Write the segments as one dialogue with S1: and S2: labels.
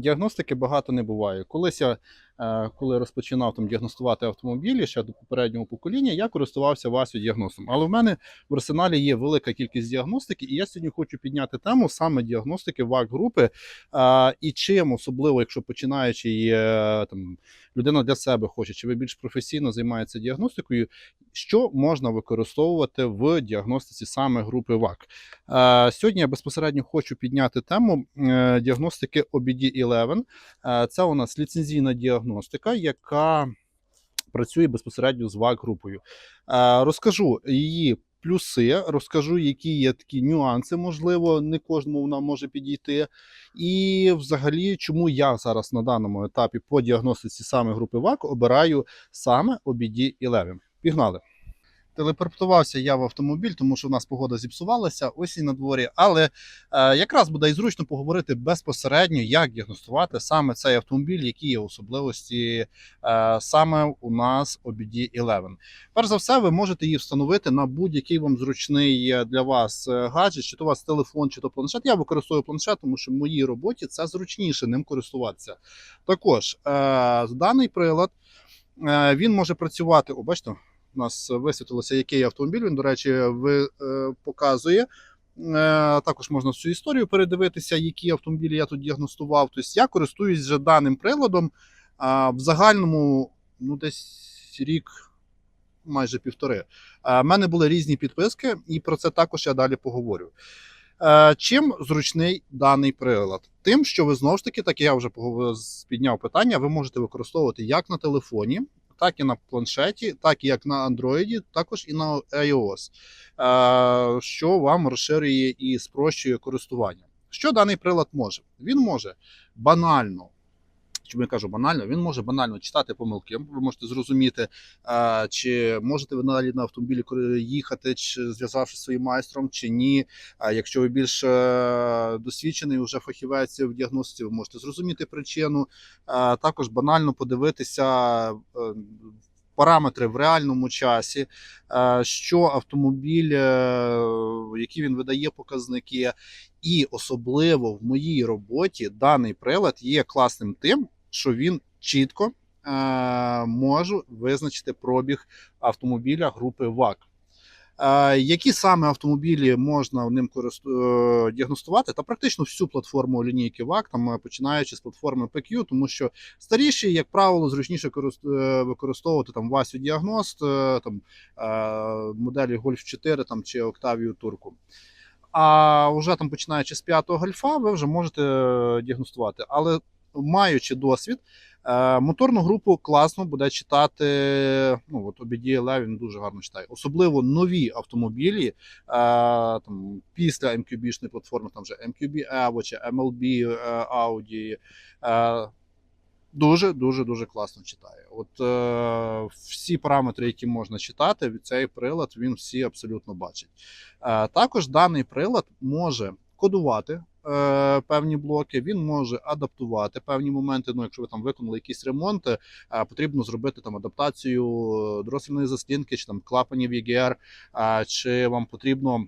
S1: Діагностики багато не буває. Колись я, коли розпочинав там діагностувати автомобілі ще до попереднього покоління, я користувався Васю діагностом. Але в мене в арсеналі є велика кількість діагностики, і я сьогодні хочу підняти тему саме діагностики вак групи. Е, І чим, особливо, якщо починаючи е, там людина для себе хоче, чи ви більш професійно займається діагностикою, що можна використовувати в діагностиці саме групи ВАК. Е, Сьогодні я безпосередньо хочу підняти тему е, діагностики OBD-11. Е, Це у нас ліцензійна діагностика, яка працює безпосередньо з ВАК-групою. Е, Розкажу її плюси, розкажу, які є такі нюанси, можливо, не кожному вона може підійти. І взагалі, чому я зараз на даному етапі по діагностиці саме групи ВАК обираю саме обіді і леві. Пігнали! Телепортувався я в автомобіль, тому що в нас погода зіпсувалася, осінь на дворі. Але е, якраз буде і зручно поговорити безпосередньо, як діагностувати саме цей автомобіль, які є особливості е, саме у нас OBD-11. Перш за все, ви можете її встановити на будь-який вам зручний для вас е, гаджет, чи то у вас телефон, чи то планшет. Я використовую планшет, тому що в моїй роботі це зручніше ним користуватися. Також е, даний прилад е, він може працювати. О, бачите, у нас висвітилося, який автомобіль. Він, до речі, ви, е, показує. Е, також можна всю історію передивитися, які автомобілі я тут діагностував. Тобто я користуюсь вже даним приладом. А, в загальному, ну, десь рік, майже півтори. У мене були різні підписки, і про це також я далі поговорю. Е, Чим зручний даний прилад? Тим, що ви знову ж таки, так я вже підняв питання, ви можете використовувати як на телефоні, так і на планшеті, так як на Android, також і на iOS, е, що вам розширює і спрощує користування. Що даний прилад може? Він може банально. Чому я кажу банально? Він може банально читати помилки. Ви можете зрозуміти, чи можете ви далі на автомобілі їхати, чи зв'язавшись своїм майстром, чи ні. Якщо ви більш е, досвідчений вже фахівець в діагностиці, ви можете зрозуміти причину. Також банально подивитися е, параметри в реальному часі, е, що автомобіль, які він видає показники. І особливо в моїй роботі даний прилад є класним тим, що він чітко е, може визначити пробіг автомобіля групи ВАК. Е, які саме автомобілі можна ним е, діагностувати? Та практично всю платформу лінійки ВАК, там починаючи з платформи PQ, тому що старіші, як правило, зручніше корист- використовувати там Васю Діагност, там моделі Golf 4 там, чи Octavia Turbo. А вже там починаючи з п'ятого гольфа, ви вже можете діагностувати. Але маючи досвід, е, моторну групу класно буде читати. Ну от OBD він дуже гарно читає. Особливо нові автомобілі е, там, після MQB-шної платформи, там вже MQB Evo чи MLB е, Audi. Дуже дуже дуже класно читає. От е, всі параметри, які можна читати, цей прилад він всі абсолютно бачить. Е, також даний прилад може кодувати е, певні блоки, він може адаптувати певні моменти. Ну, якщо ви там виконали якісь ремонти, е, потрібно зробити там адаптацію дросельної застінки, чи там клапанів ЄГР, е, чи вам потрібно.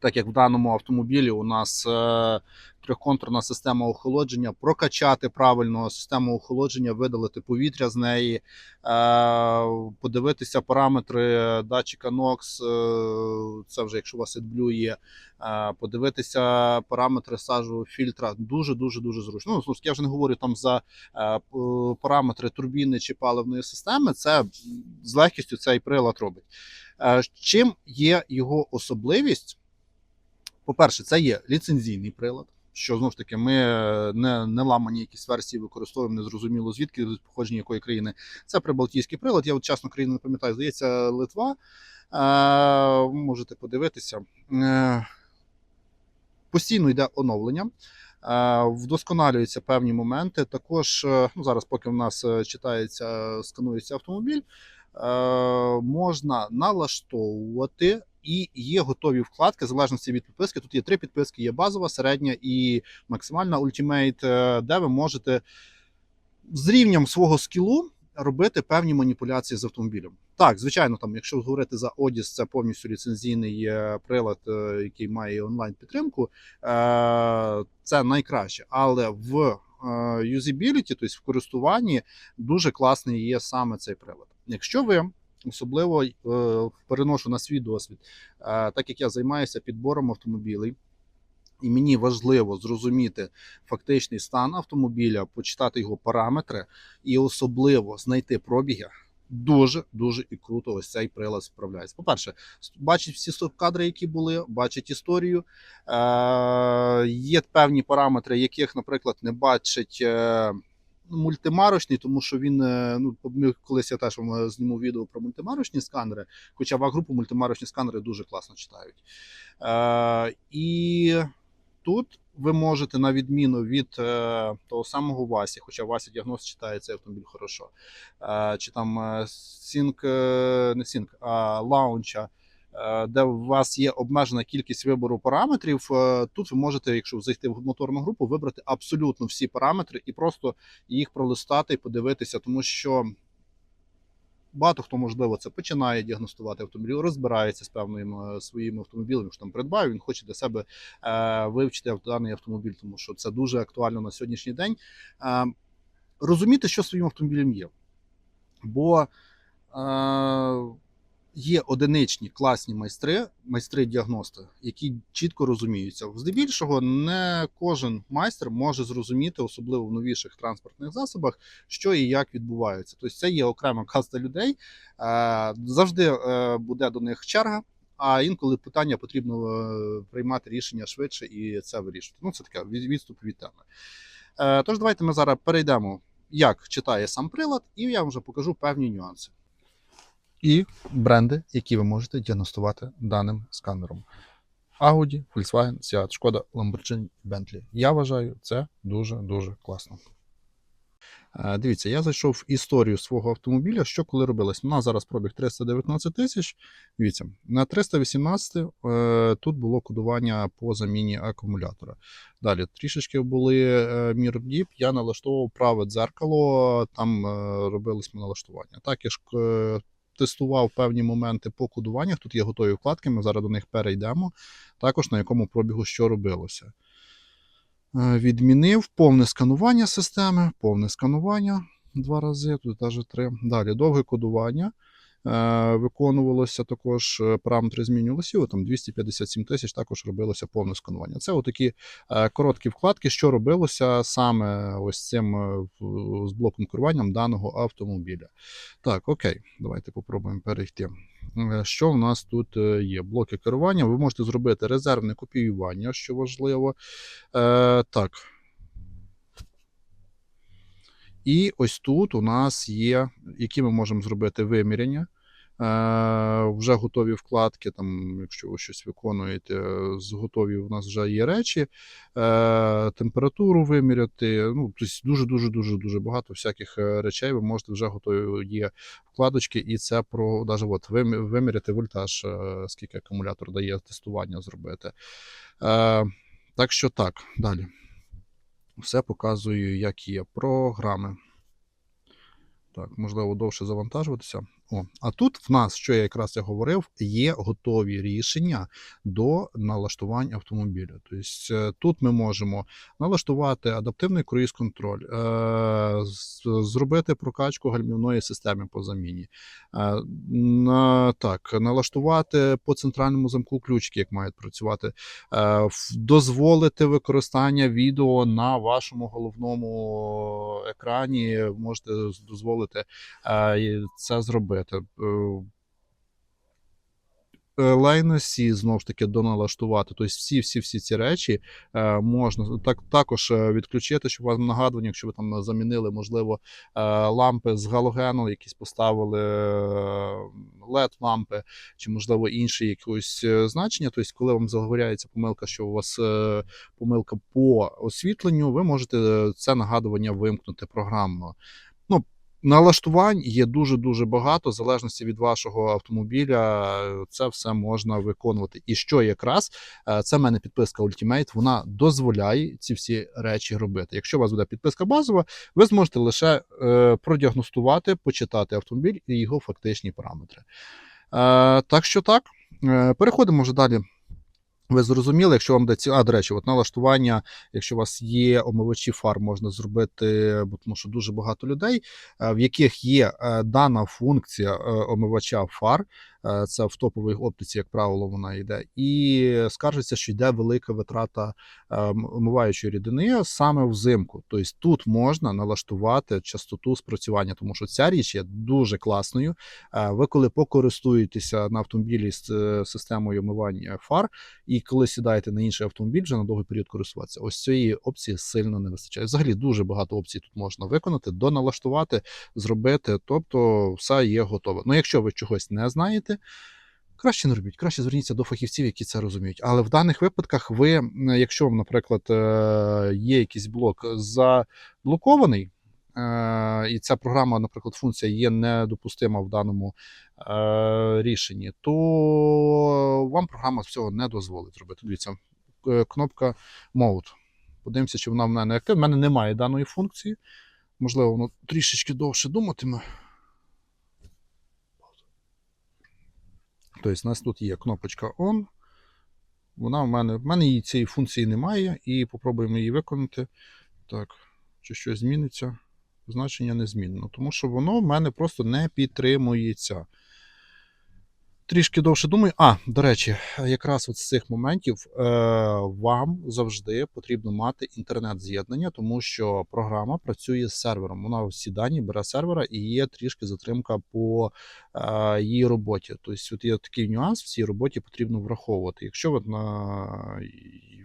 S1: Так як в даному автомобілі у нас е, трьохконтурна система охолодження, прокачати правильно систему охолодження, видалити повітря з неї, е, подивитися параметри датчика NOx, е, це вже якщо у вас AdBlue є, подивитися параметри сажового фільтра. Дуже дуже зручно. Ну, я вже не говорю там за параметри турбіни чи паливної системи. Це з легкістю цей прилад робить. Чим є його особливість? По-перше, це є ліцензійний прилад. Що знову ж таки, ми е, не, не ламані якісь версії використовуємо, не зрозуміло звідки з походження якої країни. Це прибалтійський прилад. Я от чесно країну не пам'ятаю, здається, Литва. Е, можете подивитися. Е, постійно йде оновлення. Е, Вдосконалюються певні моменти. Також е, ну, зараз, поки в нас читається, сканується автомобіль, можна налаштовувати і є готові вкладки в залежності від підписки. Тут є три підписки: є базова, середня і максимальна Ultimate, е, де ви можете з рівнем свого скілу робити певні маніпуляції з автомобілем. Так, звичайно, там, якщо говорити за Одіс, це повністю ліцензійний е, прилад, е, який має онлайн підтримку. Е, Це найкраще. Але в юзабіліті, тобто в користуванні, дуже класний є саме цей прилад. Якщо ви особливо е, переношу на свій досвід, е, так як я займаюся підбором автомобілів, і мені важливо зрозуміти фактичний стан автомобіля, почитати його параметри і особливо знайти пробіги. Дуже дуже і круто ось цей прилад справляється. По-перше, бачить всі стоп-кадри, які були, бачить історію. Е, є певні параметри, яких, наприклад, не бачить е, мультимарочний, тому що він, е, ну, колись я теж вам е, зніму відео про мультимарочні сканери, хоча в групу мультимарочні сканери дуже класно читають. Е, і тут ви можете, на відміну від е, того самого Васі, хоча Вася діагноз читає цей автомобіль хорошо, е, чи там Sync, е, не Sync, а лаунча, де у вас є обмежена кількість вибору параметрів. е, Тут ви можете, якщо зайти в моторну групу, вибрати абсолютно всі параметри і просто їх пролистати і подивитися, тому що. Багато хто можливо це починає діагностувати автомобіль, розбирається з певними е, своїми автомобілями, що там придбав. Він хоче для себе е, вивчити даний автомобіль, тому що це дуже актуально на сьогоднішній день. Е, розуміти, що своїм автомобілем є. Бо е, є одиничні класні майстри, майстри-діагности, які чітко розуміються. Здебільшого, не кожен майстер може зрозуміти, особливо в новіших транспортних засобах, що і як відбувається. Тобто це є окрема каста людей. Е, завжди е, буде до них черга. А інколи питання потрібно е, приймати рішення швидше і це вирішувати. Ну, це таке відступ від теми. Тож давайте ми зараз перейдемо, як читає сам прилад, і я вам вже покажу певні нюанси. І бренди, які ви можете діагностувати даним сканером. Audi, Volkswagen, Seat, Шкода, Lamborghini, Bentley. Я вважаю, це дуже-дуже класно. Е, Дивіться, я зайшов в історію свого автомобіля. Що коли робилось? У нас зараз пробіг 319 тисяч. Дивіться, на 318 е, тут було кодування по заміні акумулятора. Далі трішечки були е, мір-діп, я налаштовував праве дзеркало, там робились налаштування. Також е, тестував певні моменти по кодуваннях. Тут є готові вкладки, ми зараз до них перейдемо. Також на якому пробігу що робилося. Е, Відмінив повне сканування системи, повне сканування два рази, тут теж три. Далі довге кодування. Е, Виконувалося також, е, параметри змінювалися. Там 257 тисяч також робилося повне сканування. Це отакі е, короткі вкладки, що робилося саме ось цим з блоком керуванням даного автомобіля. Так, окей, давайте попробуємо перейти. Що в нас тут є? Блоки керування. Ви можете зробити резервне копіювання, що важливо. Так. І ось тут у нас є, які ми можемо зробити виміряння. Е, вже готові вкладки, там, якщо ви щось виконуєте, з готові у нас вже є речі. Е, температуру виміряти. Ну, тобто дуже-дуже дуже дуже багато всяких е, речей. Ви можете вже готові є вкладочки, і це про навіть от, виміряти вольтаж, скільки акумулятор дає тестування зробити. Так що так, далі. Все показую, як є. Програми. Так, можливо, довше завантажуватися. О, а тут в нас, що я якраз я говорив, є готові рішення до налаштувань автомобіля. Тобто е, тут ми можемо налаштувати адаптивний круїз-контроль, е, зробити прокачку гальмівної системи по заміні. Е, так, налаштувати по центральному замку ключики, як мають працювати, дозволити використання відео на вашому головному екрані. Можете дозволити це зробити. Е, е, Лайносі знову ж таки доналаштувати. Тобто всі, всі, всі ці речі е, можна так, також е, відключити, щоб вам нагадування, якщо ви там замінили, можливо, е, лампи з галогену, якісь поставили led лампи чи, можливо, інші якісь е, значення. Тобто, коли вам загоряється помилка, що у вас е, помилка по освітленню, ви можете е, це нагадування вимкнути програмно. Ну, Налаштувань є дуже-дуже багато, в залежності від вашого автомобіля, це все можна виконувати. І що якраз е, це в мене підписка Ultimate, вона дозволяє ці всі речі робити. Якщо у вас буде підписка базова, ви зможете лише е, продіагностувати, почитати автомобіль і його фактичні параметри. Е, так що так, переходимо вже далі Ви зрозуміли, якщо вам дається, а до речі, от налаштування, якщо у вас є омивачі фар, можна зробити, бо тому що дуже багато людей, е, в яких є е, дана функція е, омивача фар. Е, Це в топовій оптиці, як правило, вона йде, і скаржиться, що йде велика витрата е, омиваючої рідини саме взимку. Тобто тут можна налаштувати частоту спрацювання, тому що ця річ є дуже класною. Е, Ви коли покористуєтеся на автомобілі з е, системою омивання фар, і коли сідаєте на інший автомобіль, вже на довгий період користуватися. Ось цієї опції сильно не вистачає. Взагалі дуже багато опцій тут можна виконати, доналаштувати, зробити. Тобто, все є готове. Ну, якщо ви чогось не знаєте. Краще не робіть, краще зверніться до фахівців, які це розуміють. Але в даних випадках, ви, якщо вам, наприклад, е, є якийсь блок заблокований, е, і ця програма, наприклад, функція є недопустима в даному е, рішенні, то вам програма цього не дозволить зробити. Дивіться, кнопка Mode. Подивимося, чи вона в мене активна. В мене немає даної функції. Можливо, воно трішечки довше думатиме. Тобто, у нас тут є кнопочка On. Вона в мене. В мене її цієї функції немає, і попробуємо її виконати. Так, чи щось зміниться? Значення не змінено, тому що воно в мене просто не підтримується. Трішки довше думаю. А, до речі, якраз от з цих моментів е, вам завжди потрібно мати інтернет-з'єднання, тому що програма працює з сервером. Вона всі дані бере сервера і є трішки затримка по е, її роботі. Тобто, от є такий нюанс в цій роботі потрібно враховувати. Якщо ви на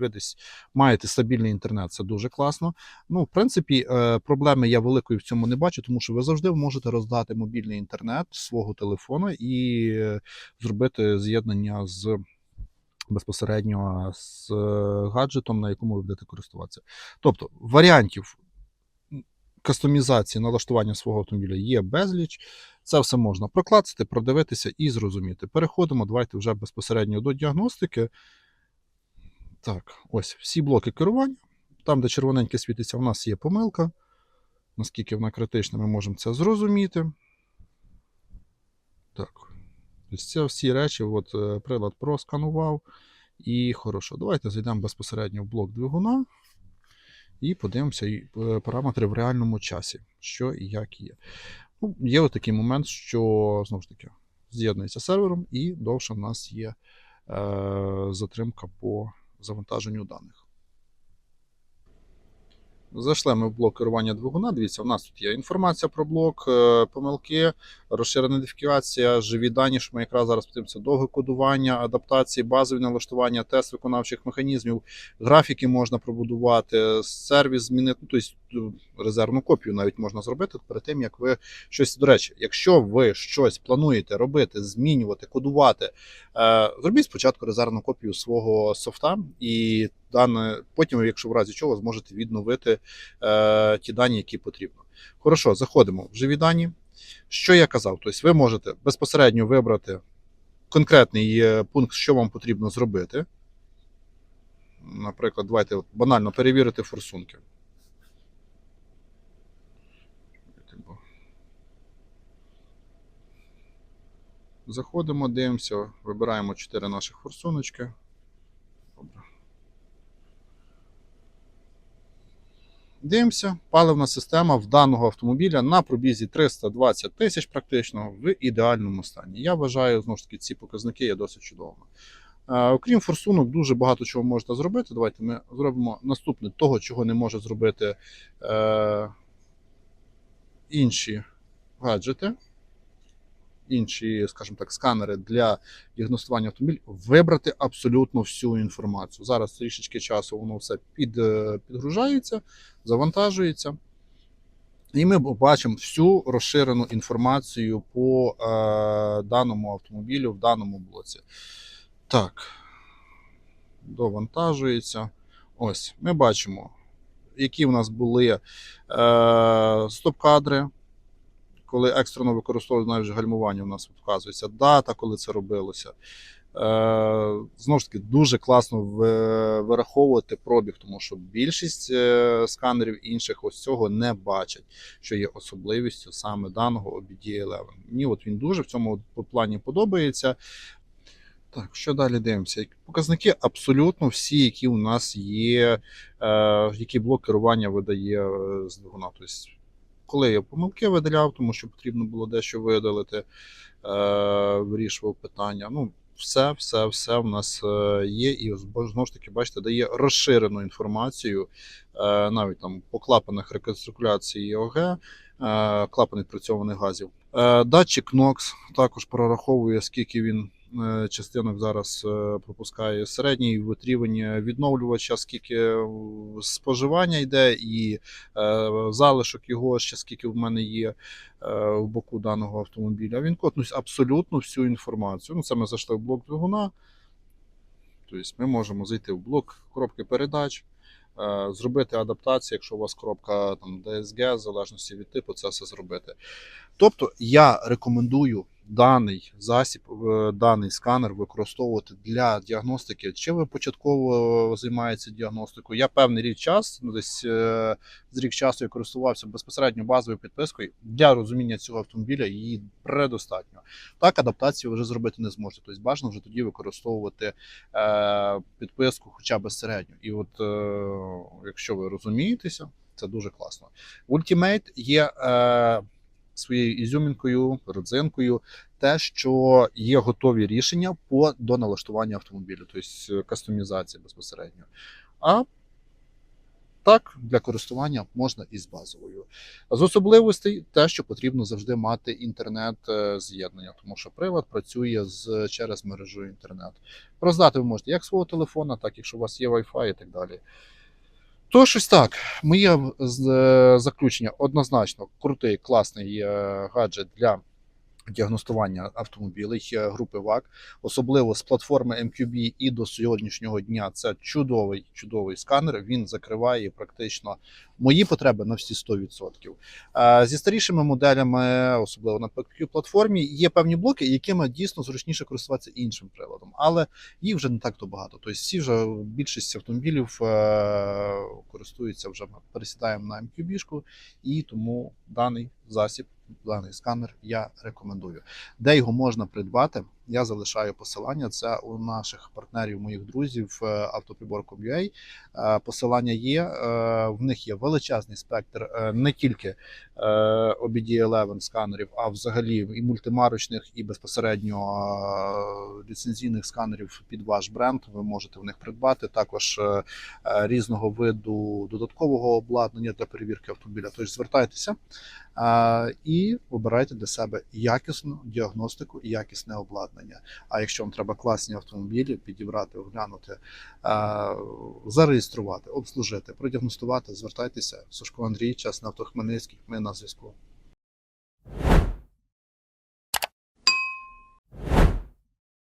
S1: ви десь маєте стабільний інтернет, це дуже класно. Ну, в принципі, е, проблеми я великої в цьому не бачу, тому що ви завжди можете роздати мобільний інтернет свого телефону і зробити з'єднання з безпосередньо з е, гаджетом, на якому ви будете користуватися. Тобто варіантів кастомізації налаштування свого автомобіля є безліч. Це все можна проклацати, продивитися і зрозуміти. Переходимо, давайте вже безпосередньо до діагностики. Так, ось всі блоки керування. Там, де червоненьке світиться, у нас є помилка. Наскільки вона критична, ми можемо це зрозуміти. Так. Це всі речі, от е, прилад просканував. І хорошо. Давайте зайдемо безпосередньо в блок двигуна і подивимося е, параметри в реальному часі, що і як є. Ну, є такий момент, що знову ж таки з'єднується сервером, і довше в нас є е, затримка по завантаженню даних. Зайшли в блок керування двигуна. Дивіться, у нас тут є інформація про блок, е, помилки, розширена ідентифікація, живі дані, що ми якраз зараз подивимося, довге кодування, адаптації, базові налаштування, тест виконавчих механізмів, графіки можна пробудувати, сервіс змінити, ну, тобто резервну копію навіть можна зробити перед тим, як ви щось. До речі, якщо ви щось плануєте робити, змінювати, кодувати, е, зробіть спочатку резервну копію свого софта і дане, потім, якщо в разі чого, зможете відновити е, ті дані, які потрібно. Хорошо, заходимо в живі дані. Що я казав? Тобто ви можете безпосередньо вибрати конкретний е, пункт, що вам потрібно зробити. Наприклад, давайте банально перевірити форсунки. Заходимо, дивимося, вибираємо 4 наших форсуночки. Дивимося, паливна система в даного автомобіля на пробізі 320 тисяч практично в ідеальному стані. Я вважаю, знову ж таки, ці показники є досить чудовими. Е, окрім форсунок, дуже багато чого можна зробити. Давайте ми зробимо наступне того, чого не може зробити е, інші гаджети, інші, скажімо так, сканери для діагностування автомобіля, вибрати абсолютно всю інформацію. Зараз трішечки часу воно все під, е, підгружається, завантажується. І ми бачимо всю розширену інформацію по е, даному автомобілю в даному блоці. Так, довантажується. Ось, ми бачимо, які в нас були е, стоп-кадри, коли екстрено використовували навіть гальмування, у нас вказується дата, коли це робилося. Е, знову ж таки, дуже класно вираховувати пробіг, тому що більшість е, сканерів інших ось цього не бачать, що є особливістю саме даного OBD11. Мені от він дуже в цьому плані подобається. Так, що далі дивимося? Показники абсолютно всі, які у нас є, е, які блок керування видає з двигуна. Тобто, коли я помилки видаляв, тому що потрібно було дещо видалити, е, вирішував питання. Ну, все, все, все в нас е, є, і знову ж таки, бачите, дає розширену інформацію, е, навіть там по клапанах реконструкції ОГ, клапан відпрацьованих газів. Датчик NOx також прораховує, скільки він частинок зараз е, пропускає середній от рівень відновлювача, скільки е, споживання йде, і е, залишок його ще скільки в мене є е, в боку даного автомобіля. Він котнусь абсолютно всю інформацію. Ну, це ми зайшли в блок двигуна. Тобто ми можемо зайти в блок коробки передач. е, Зробити адаптацію, якщо у вас коробка там DSG, в залежності від типу, це все зробити. Тобто я рекомендую даний засіб, е, даний сканер використовувати для діагностики. Чи ви початково займаєтеся діагностикою? Я певний рік час, ну десь е, з рік часу я користувався безпосередньо базовою підпискою. Для розуміння цього автомобіля її предостатньо. Так, адаптацію вже зробити не зможете. Тобто бажано вже тоді використовувати е, підписку хоча б середню. І от якщо ви розумієтеся, це дуже класно. Ultimate є. Е, своєю ізюмінкою, родзинкою, те, що є готові рішення по до налаштування автомобіля, тобто кастомізація безпосередньо. А так, для користування можна і з базовою. З особливостей те, що потрібно завжди мати інтернет-з'єднання, тому що привод працює з, через мережу інтернет. Роздати ви можете як свого телефона, так якщо у вас є Wi-Fi і так далі. То щось так. Моє заключення однозначно крутий, класний е, гаджет для діагностування автомобілів е, групи ВАК, особливо з платформи MQB і до сьогоднішнього дня. Це чудовий, чудовий сканер. Він закриває практично мої потреби на всі 100%. Е, Зі старішими моделями, особливо на PQ платформі, є певні блоки, якими дійсно зручніше користуватися іншим приладом, але їх вже не так то багато. Тобто всі вже більшість автомобілів е, користуються вже пересідаємо на MQB-шку, і тому даний засіб, даний сканер я рекомендую. Де його можна придбати? Я залишаю посилання. Це у наших партнерів, моїх друзів е, автоприбор.com.ua. Е, Посилання є. е, В них є величезний спектр не тільки е, OBD11 сканерів, а взагалі і мультимарочних, і безпосередньо ліцензійних сканерів під ваш бренд. Ви можете в них придбати. Також різного виду додаткового обладнання для перевірки автомобіля. Тож звертайтеся і обирайте для себе якісну діагностику і якісне обладнання. А якщо вам треба класні автомобілі, підібрати, оглянути, е, зареєструвати, обслужити, продіагностувати, звертайтеся. Сушко Андрій, час на автохмельницький. Ми на зв'язку.